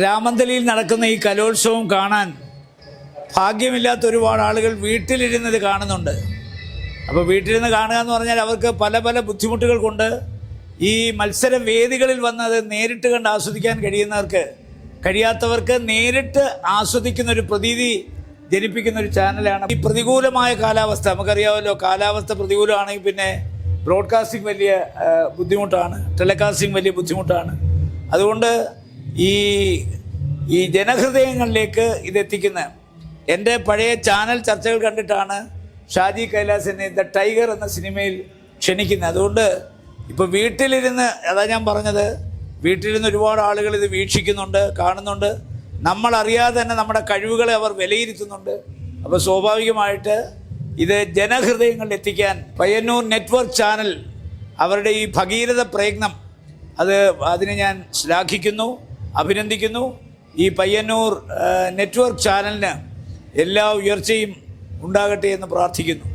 രാമന്തലിയിൽ നടക്കുന്ന ഈ കലോത്സവം കാണാൻ ഭാഗ്യമില്ലാത്ത ഒരുപാട് ആളുകൾ വീട്ടിലിരുന്നത് കാണുന്നുണ്ട്. അപ്പോൾ വീട്ടിലിരുന്ന് കാണുക എന്ന് പറഞ്ഞാൽ അവർക്ക് പല പല ബുദ്ധിമുട്ടുകൾ കൊണ്ട് ഈ മത്സര വേദികളിൽ വന്നത് നേരിട്ട് കണ്ട് ആസ്വദിക്കാൻ കഴിയുന്നവർക്ക് കഴിയാത്തവർക്ക് നേരിട്ട് ആസ്വദിക്കുന്ന ഒരു പ്രതീതി ജനിപ്പിക്കുന്ന ഒരു ചാനലാണ്. ഈ പ്രതികൂലമായ കാലാവസ്ഥ നമുക്കറിയാമല്ലോ കാലാവസ്ഥ പ്രതികൂലമാണെങ്കിൽ പിന്നെ ബ്രോഡ്കാസ്റ്റിംഗ് വലിയ ബുദ്ധിമുട്ടാണ് ടെലികാസ്റ്റിംഗ് വലിയ ബുദ്ധിമുട്ടാണ്. അതുകൊണ്ട് ഈ ഈ ജനഹൃദയങ്ങളിലേക്ക് ഇതെത്തിക്കുന്ന എന്റെ പഴയ ചാനൽ ചർച്ചകൾ കണ്ടിട്ടാണ് ഷാജി കൈലാസ് ദ ടൈഗർ എന്ന സിനിമയിൽ ക്ഷണിക്കുന്നത്. അതുകൊണ്ട് ഇപ്പോൾ വീട്ടിലിരുന്ന് അതാ ഞാൻ പറഞ്ഞത് വീട്ടിലിരുന്ന് ഒരുപാട് ആളുകൾ ഇത് വീക്ഷിക്കുന്നുണ്ട് കാണുന്നുണ്ട്. നമ്മളറിയാതെ തന്നെ നമ്മുടെ കഴിവുകളെ അവർ വിലയിരുത്തുന്നുണ്ട്. അപ്പോൾ സ്വാഭാവികമായിട്ട് ഇത് ജനഹൃദയങ്ങളിൽ എത്തിക്കാൻ പയ്യന്നൂർ നെറ്റ്വർക്ക് ചാനൽ അവരുടെ ഈ ഭഗീരഥ പ്രയത്നം അത് അതിനെ ഞാൻ ശ്ലാഘിക്കുന്നു. അഭിനന്ദിക്കുന്നു. ഈ പയ്യന്നൂർ നെറ്റ്വർക്ക് ചാനലിന് എല്ലാ ഉയർച്ചയും ഉണ്ടാകട്ടെ എന്ന് പ്രാർത്ഥിക്കുന്നു.